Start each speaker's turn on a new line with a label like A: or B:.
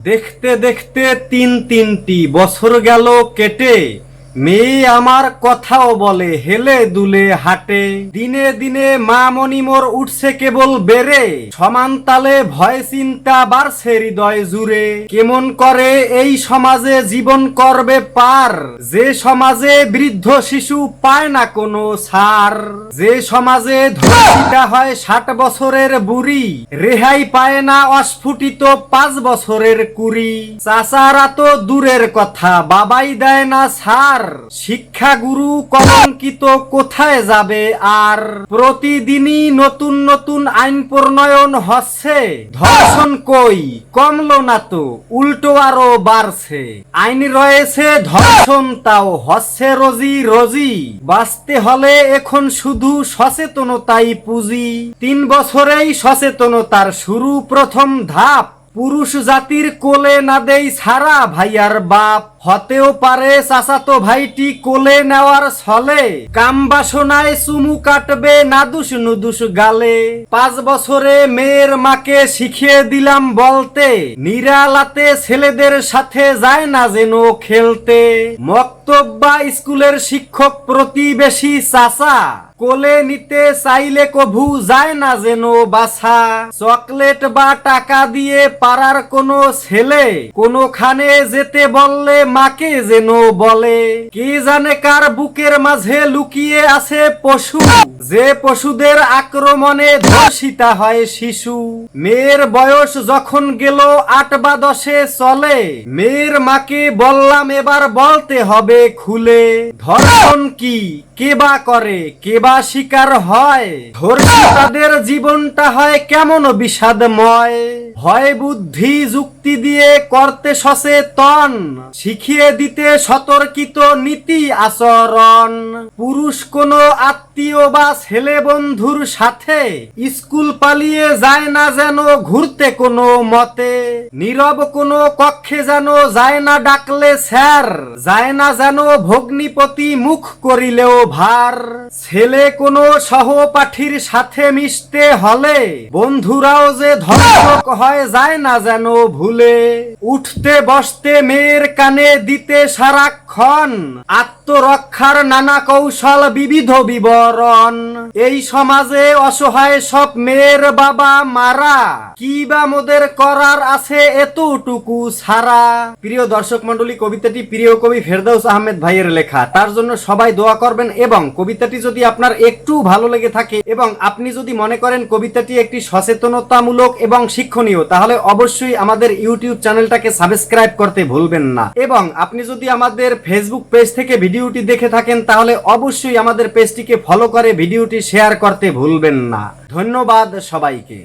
A: দেখতে দেখতে তিন তিনটি বছর গেল কেটে। মেয়ে আমার কথাও বলে, হেলে দুলে হাটে। দিনে দিনে মা মণিমোর উঠছে কেবল বেড়ে। সমান তালে ভয় চিন্তা বাড়ছে হৃদয় জুড়ে। কেমন করে এই সমাজে জীবন করবে পার? যে সমাজে বৃদ্ধ শিশু পায় না কোনো সার যে সমাজে ধর্ষিতা হয় ষাট বছরের বুড়ি। রেহাই পায় না অস্ফুটিত পাঁচ বছরের কুড়ি। চাচারা তো দূরের কথা, বাবাই দেয় না ছাড়। শিক্ষা গুরু কলঙ্কিত কোথায় যাবে? আর প্রতিদিনই নতুন নতুন আইন প্রণয়ন হচ্ছে। ধর্ষণ কই? কমলো না তো, উল্টো আরও বাড়ছে। আইন রয়েছে, ধর্ষণ তাও হচ্ছে রোজি রোজি। বাঁচতে হলে এখন শুধু সচেতনতাই পুঁজি। তিন বছরেই সচেতনতার শুরু প্রথম ধাপ। পুরুষ জাতির কোলে না দেই সারা ভাইয়ার বাপ। হতেও পারে চাচাতো ভাইটি কোলে নেওয়ার ছলে। কাম বাসনায় চুমু কাটবে নাদুস নুদুস গালে। পাঁচ বছরে মেয়ের মাকে শিখিয়ে দিলাম বলতে। নিরালাতে ছেলেদের সাথে যায় না যেন খেলতে। মক্তব্বা স্কুলের শিক্ষক প্রতিবেশী চাচা। কোলে নিতে চাইলে কভু যায় না যেন বাসা চকলেট বা টাকা দিয়ে পাড়ার কোনো ছেলে। কোনোখানে যেতে বললে মাকে যেন বলে, কে জানে কার বুকের মাঝে লুকিয়ে আছে পশু? যে পশুদের আক্রমণে ধর্ষিতা হয় শিশু। মেয়ের বয়স যখন গেল আট বা দশে চলে, মেয়ের মাকে বললাম, এবার বলতে হবে খুলে, ধর্ষণ কি? কে বা করে? কে বা শিকার হয়? ধর্ষিতাদের জীবনটা হয় কেমন বিষাদময়? হয় বুদ্ধি যুক্তি দিয়ে করতে সচেতন শিখিয়ে দিতে সতর্কিত নীতি আচরণ। পুরুষ কোনো আত্মীয় বা ছেলে বন্ধুর সাথে স্কুল পালিয়ে যায় না যেন ঘুরতে কোনো মতে। নীরব কোনো কক্ষে যেন যায় না ডাকলে স্যার, যায় না যেন ভগ্নিপতি মুখ করিলেও ভার। ছেলে কোনো সহপাঠীর সাথে মিশতে হলে বন্ধুরাও যে ধর্ষক হয় যায় না যেন ভুলে। উঠতে বসতে মেয়ের কানে দিতে সারাক্ষণ আত্মরক্ষার নানা কৌশল বিবিধ বিবরণ। এই সমাজে অসহায় সব মেয়ের বাবা মারা। কি বা মোদের করার আছে এতটুকু ছাড়া প্রিয় দর্শক মন্ডলী কবিতাটি প্রিয় কবি ফেরদৌস আহমেদ ভাইয়ের লেখা। তার জন্য সবাই দোয়া করবেন এবং কবিতাটি যদি আপনার একটু ভালো লেগে থাকে এবং আপনি যদি মনে করেন কবিতাটি একটি সচেতনতামূলক এবং শিক্ষণীয়, তাহলে অবশ্যই আমাদের ইউটিউব চ্যানেলটাকে সাবস্ক্রাইব করতে ভুলবেন না। এবং আপনি যদি আমাদের ফেসবুক পেজ থেকে ভিডিওটি দেখে থাকেন, তাহলে অবশ্যই আমাদের পেজটিকে ফলো করে, ভিডিওটি শেয়ার করতে ভুলবেন না। ধন্যবাদ সবাইকে।